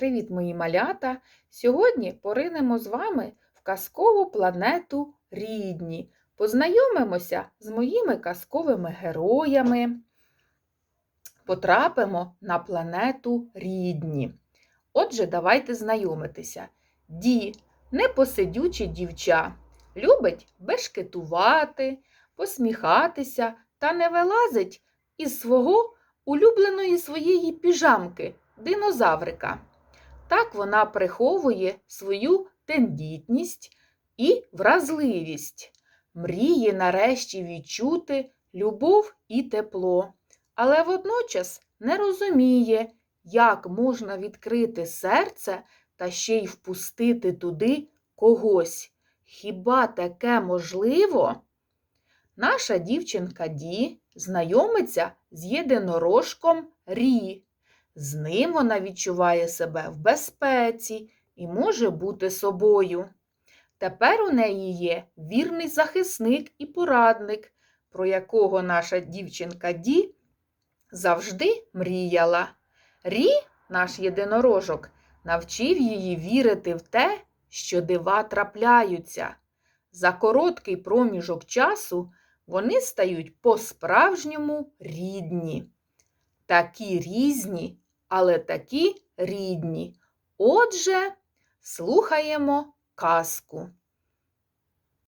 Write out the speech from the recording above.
Привіт, мої малята! Сьогодні поринемо з вами в казкову планету Рідні. Познайомимося з моїми казковими героями. Потрапимо на планету Рідні. Отже, давайте знайомитися. Ді непосидюче дівча, любить бешкетувати, посміхатися та не вилазить із свого улюбленої своєї піжамки динозаврика. Так вона приховує свою тендітність і вразливість, мріє нарешті відчути любов і тепло, але водночас не розуміє, як можна відкрити серце та ще й впустити туди когось. Хіба таке можливо? Наша дівчинка Ді знайомиться з єдинорожком Рі. З ним вона відчуває себе в безпеці і може бути собою. Тепер у неї є вірний захисник і порадник, про якого наша дівчинка Ді завжди мріяла. Рі, наш єдинорожок, навчив її вірити в те, що дива трапляються. За короткий проміжок часу вони стають по-справжньому рідні. Такі різні, але такі рідні. Отже, слухаємо казку.